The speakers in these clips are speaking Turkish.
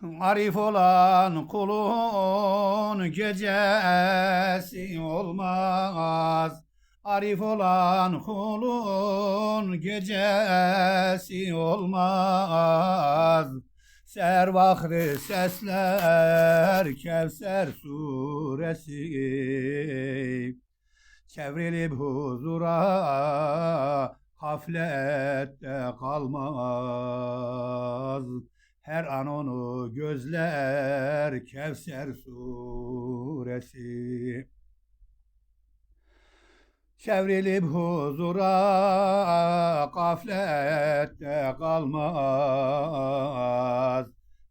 Arif olan kulun gecesi olmaz. Arif olan kulun gecesi olmaz. Ser vakri sesler Kevser suresi Çevrilip huzura haflette kalmaz. Her an onu gözler Kevser suresi. Çevrilip huzura gaflette kalmaz.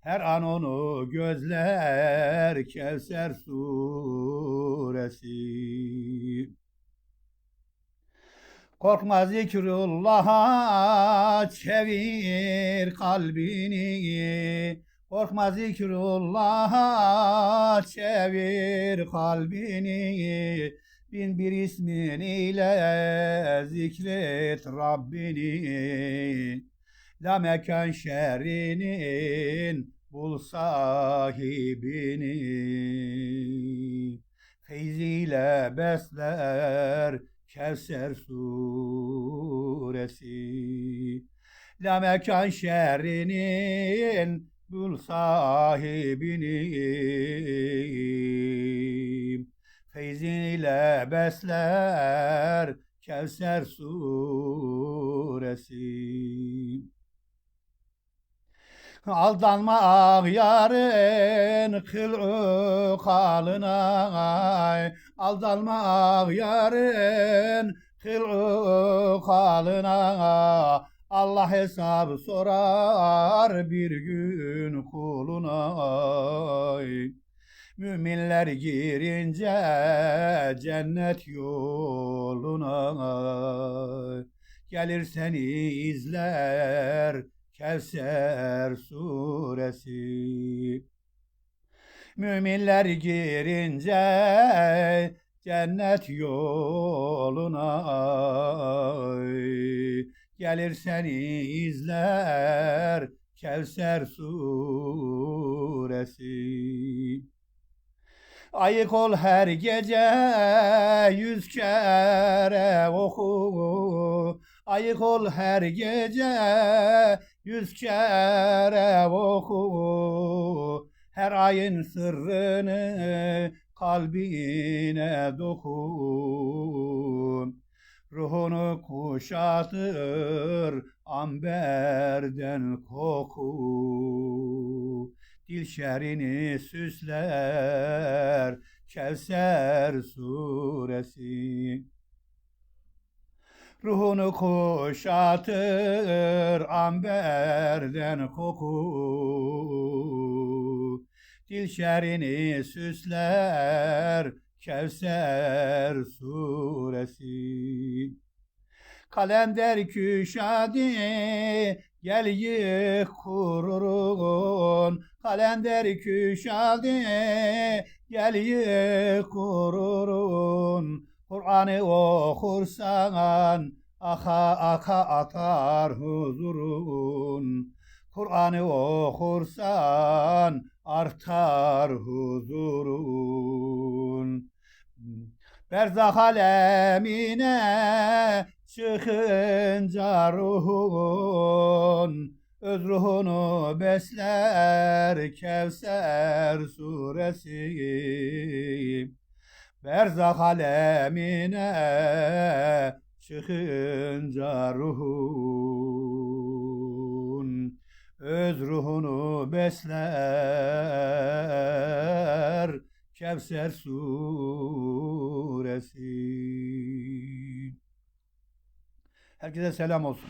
Her an onu gözler Kevser suresi. Korkma zikrullah'a çevir kalbini. Korkma zikrullah'a çevir kalbini. Bin bir ismin ile zikret Rabbini. La mekan şerrinin bul sahibini. Feyziyle besler Kevser suresi. La mekan şerrinin bul sahibini. Feyziyle besler Kevser suresi. Aldanma ağyarın kılı kalına Aldanma ağyarın kılı kalına Allah hesabı sorar bir gün kuluna. Müminler girince cennet yoluna. Gelir seni izler Kevser suresi Müminler girince cennet yoluna Gelir seni izler Kevser suresi. Ayık ol her gece yüz kere oku. Ayık ol her gece yüz kere oku Her ayın sırrını kalbine dokun. Ruhunu kuşatır amberden koku. Dil şerini süsler Kevser suresi. Ruhunu kuşatır amberden koku Dil şerini süsler Kevser suresi. Kalender küşadi gel yık kururun. Kalender küşadi gel yık kururun. Kur'an'ı okursan aka aka atar huzurun Kur'an'ı okursan artar huzurun. Berzah alemine çıkınca ruhun Öz ruhunu besler Kevser suresi. Berzah alemine çıkınca ruhun Öz ruhunu besler Kevser suresi Herkese selam olsun.